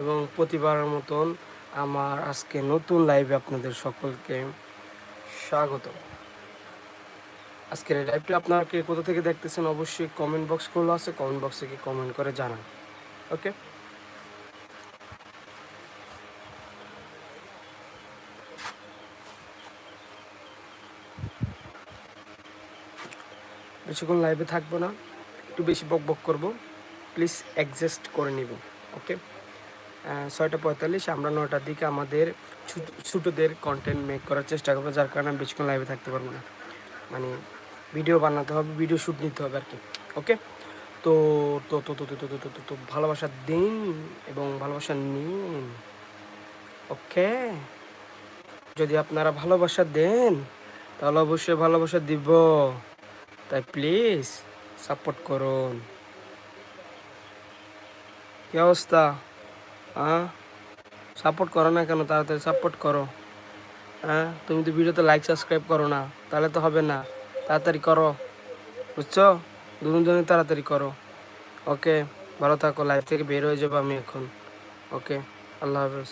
এবং প্রতিবারের মতন আমার আজকে নতুন লাইভে আপনাদের সকলকে স্বাগত। আজকের এই লাইভটা আপনারা কে কোথা থেকে দেখতেছেন অবশ্যই কমেন্ট বক্স খোলা আছে কমেন্ট বক্সে কি কমেন্ট করে জানান। ওকে বেশিক্ষণ লাইভে থাকব না, একটু বেশি বক বক করব প্লিজ অ্যাডজাস্ট করে নিব। ওকে ছয়টা পঁয়তাল্লিশ আমরা নটার দিকে আমাদের ছোটোদের কন্টেন্ট মেক করার চেষ্টা করব যার কারণে আমি বেশিক্ষণ লাইভে থাকতে পারব না মানে ভিডিও বানাতে হবে ভিডিও শ্যুট নিতে হবে আর কি ওকে তো তো তো তো তো তো তো ভালোবাসা দিন এবং ভালোবাসা নিন ওকে যদি আপনারা ভালোবাসা দেন তাহলে অবশ্যই ভালোবাসা দিব তাই প্লিজ সাপোর্ট করুন কি অবস্থা হ্যাঁ? সাপোর্ট করো না কেন? তাড়াতাড়ি সাপোর্ট করো। হ্যাঁ? তুমি তো ভিডিওতে লাইক সাবস্ক্রাইব করো না। তাহলে তো হবে না। তাড়াতাড়ি করো। বুঝছ? দুজনে তাড়াতাড়ি করো। ওকে ভালো থাকো। লাইফ থেকে বের হয়ে যাব আমি এখন। ওকে আল্লাহ হাফেজ।